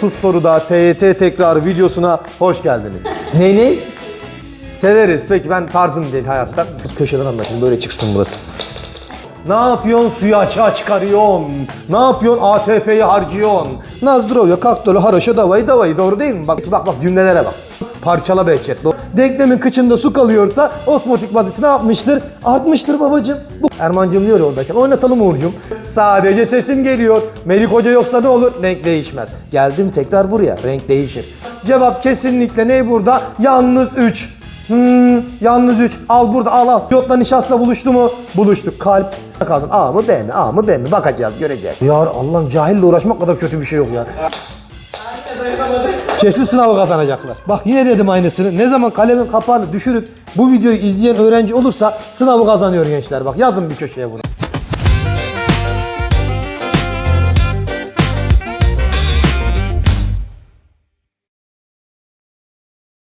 30 soruda TYT tekrar videosuna hoş geldiniz. ne ne? Severiz. Peki ben tarzım değil hayatta. Köşeden anlatayım böyle çıksın burası. Ne yapıyorsun suyu açığa çıkarıyorsun? Ne yapıyorsun ATP'yi harcıyorsun? Nazdrovya, kaktolu, haroşa, davayı, davayı doğru değil mi? Bak bak bak cümlelere bak. Parçala Behçet. Denklemin kıçında su kalıyorsa osmotik basınç ne yapmıştır? Artmıştır babacığım. Bu Erman'cığım diyor ya oradayken oynatalım Uğur'cum. Sadece sesim geliyor. Melik Hoca yoksa ne olur? Renk değişmez. Geldim tekrar buraya. Renk değişir. Cevap kesinlikle ne burada? Yalnız 3. Hmm, yalnız 3. Al burada al al. Yotla nişasta buluştu mu? Buluştuk. Kalp. Kaldın. A mı B mi? A mı B mi? Bakacağız göreceğiz. Ya Allah'ım cahille uğraşmak kadar kötü bir şey yok ya. Kesin sınavı kazanacaklar. Bak yine dedim aynısını. Ne zaman kalemin kapağını düşürüp bu videoyu izleyen öğrenci olursa sınavı kazanıyor gençler. Bak yazın bir köşeye bunu.